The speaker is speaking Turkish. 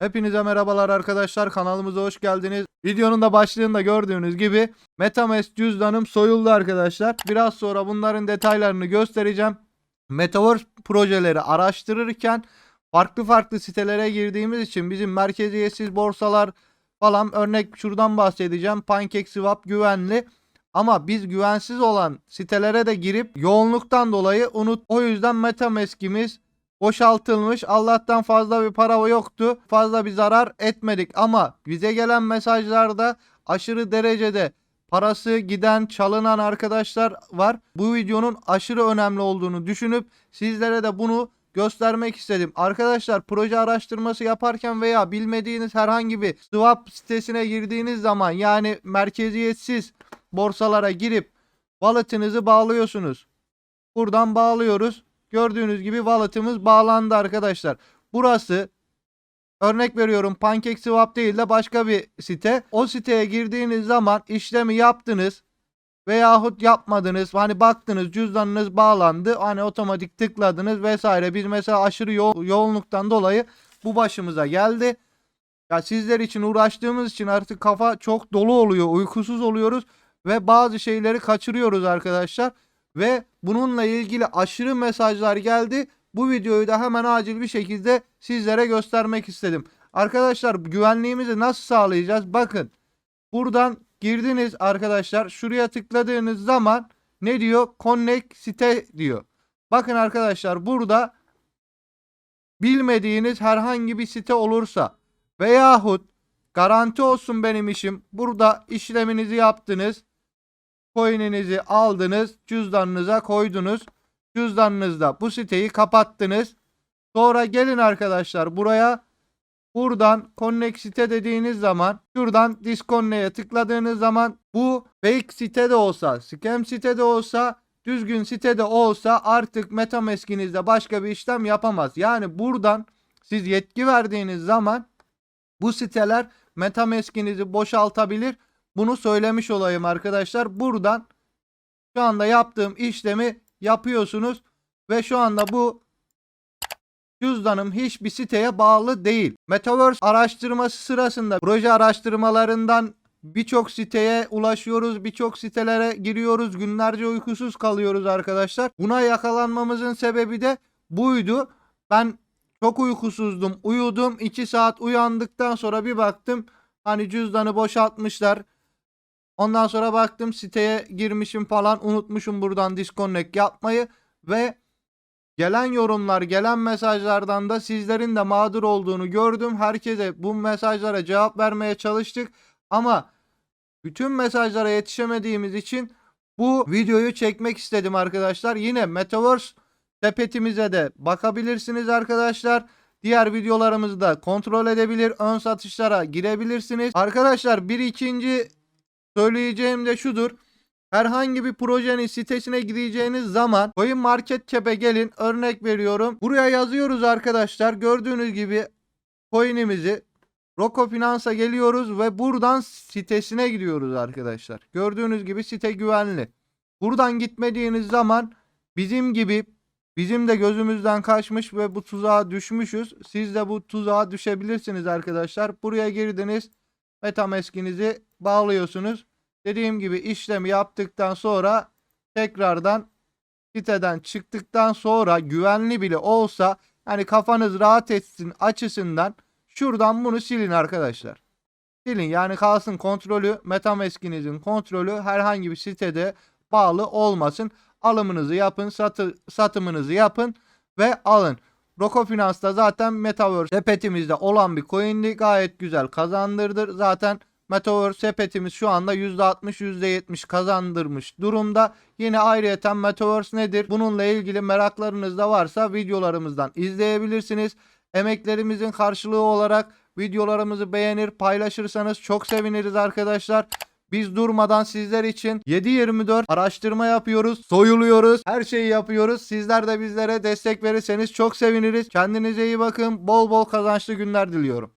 Hepinize merhabalar arkadaşlar kanalımıza hoş geldiniz. Videonun da başlığında gördüğünüz gibi Metamask cüzdanım soyuldu arkadaşlar. Biraz sonra bunların detaylarını göstereceğim. Metaverse projeleri araştırırken farklı farklı sitelere girdiğimiz için bizim merkeziyetsiz borsalar falan örnek şuradan bahsedeceğim. PancakeSwap güvenli. Ama biz güvensiz olan sitelere de girip yoğunluktan dolayı unut. O yüzden Metamask'imiz boşaltılmış. Allah'tan fazla bir para yoktu. Fazla bir zarar etmedik ama bize gelen mesajlarda aşırı derecede parası giden, çalınan arkadaşlar var. Bu videonun aşırı önemli olduğunu düşünüp sizlere de bunu göstermek istedim. Arkadaşlar proje araştırması yaparken veya bilmediğiniz herhangi bir swap sitesine girdiğiniz zaman yani merkeziyetsiz borsalara girip wallet'ınızı bağlıyorsunuz. Buradan bağlıyoruz. Gördüğünüz gibi wallet'ımız bağlandı arkadaşlar. Burası örnek veriyorum PancakeSwap değil de başka bir site. O siteye girdiğiniz zaman işlemi yaptınız veyahut yapmadınız. Hani baktınız cüzdanınız bağlandı. Hani otomatik tıkladınız vesaire. Biz mesela aşırı yo- yoğunluktan dolayı bu başımıza geldi. Ya sizler için uğraştığımız için artık kafa çok dolu oluyor. Uykusuz oluyoruz ve bazı şeyleri kaçırıyoruz arkadaşlar. Ve bununla ilgili aşırı mesajlar geldi. Bu videoyu da hemen acil bir şekilde sizlere göstermek istedim. Arkadaşlar güvenliğimizi nasıl sağlayacağız? Bakın buradan girdiniz arkadaşlar. Şuraya tıkladığınız zaman ne diyor? Connect site diyor. Bakın arkadaşlar burada bilmediğiniz herhangi bir site olursa veyahut garanti olsun benim işim. Burada işleminizi yaptınız. Coin'inizi aldınız. Cüzdanınıza koydunuz. Cüzdanınızda bu siteyi kapattınız. Sonra gelin arkadaşlar buraya buradan connect site dediğiniz zaman şuradan disconnect'e tıkladığınız zaman bu fake site de olsa scam site de olsa düzgün site de olsa artık metamask'inizde başka bir işlem yapamaz. Yani buradan siz yetki verdiğiniz zaman bu siteler metamask'inizi boşaltabilir. Bunu söylemiş olayım arkadaşlar. Buradan şu anda yaptığım işlemi yapıyorsunuz ve şu anda bu cüzdanım hiçbir siteye bağlı değil. Metaverse araştırması sırasında proje araştırmalarından birçok siteye ulaşıyoruz, birçok sitelere giriyoruz, günlerce uykusuz kalıyoruz arkadaşlar. Buna yakalanmamızın sebebi de buydu. Ben çok uykusuzdum, uyudum. 2 saat uyandıktan sonra bir baktım hani cüzdanı boşaltmışlar. Ondan sonra baktım siteye girmişim falan unutmuşum buradan disconnect yapmayı ve gelen yorumlar, gelen mesajlardan da sizlerin de mağdur olduğunu gördüm. Herkese bu mesajlara cevap vermeye çalıştık ama bütün mesajlara yetişemediğimiz için bu videoyu çekmek istedim arkadaşlar. Yine Metaverse sepetimize de bakabilirsiniz arkadaşlar. Diğer videolarımızı da kontrol edebilir, ön satışlara girebilirsiniz. Arkadaşlar bir ikinci söyleyeceğim de şudur. Herhangi bir projenin sitesine gideceğiniz zaman Coin Market Cap'e gelin. Örnek veriyorum. Buraya yazıyoruz arkadaşlar. Gördüğünüz gibi coin'imizi Roko Finans'a geliyoruz ve buradan sitesine gidiyoruz arkadaşlar. Gördüğünüz gibi site güvenli. Buradan gitmediğiniz zaman bizim gibi bizim de gözümüzden kaçmış ve bu tuzağa düşmüşüz. Siz de bu tuzağa düşebilirsiniz arkadaşlar. Buraya girdiniz. Metamask'inizi bağlıyorsunuz. Dediğim gibi işlemi yaptıktan sonra tekrardan siteden çıktıktan sonra güvenli bile olsa hani kafanız rahat etsin açısından şuradan bunu silin arkadaşlar. Silin yani kalsın kontrolü Metamask'inizin kontrolü herhangi bir sitede bağlı olmasın. Alımınızı yapın, satı, satımınızı yapın ve alın. Roko Finans'ta zaten Metaverse sepetimizde olan bir coin'di. Gayet güzel kazandırdır. Zaten Metaverse sepetimiz şu anda %60 %70 kazandırmış durumda. Yine ayrıyeten Metaverse nedir? Bununla ilgili meraklarınız da varsa videolarımızdan izleyebilirsiniz. Emeklerimizin karşılığı olarak videolarımızı beğenir paylaşırsanız çok seviniriz arkadaşlar. Biz durmadan sizler için 7-24 araştırma yapıyoruz, soyuluyoruz, her şeyi yapıyoruz. Sizler de bizlere destek verirseniz çok seviniriz. Kendinize iyi bakın. Bol bol kazançlı günler diliyorum.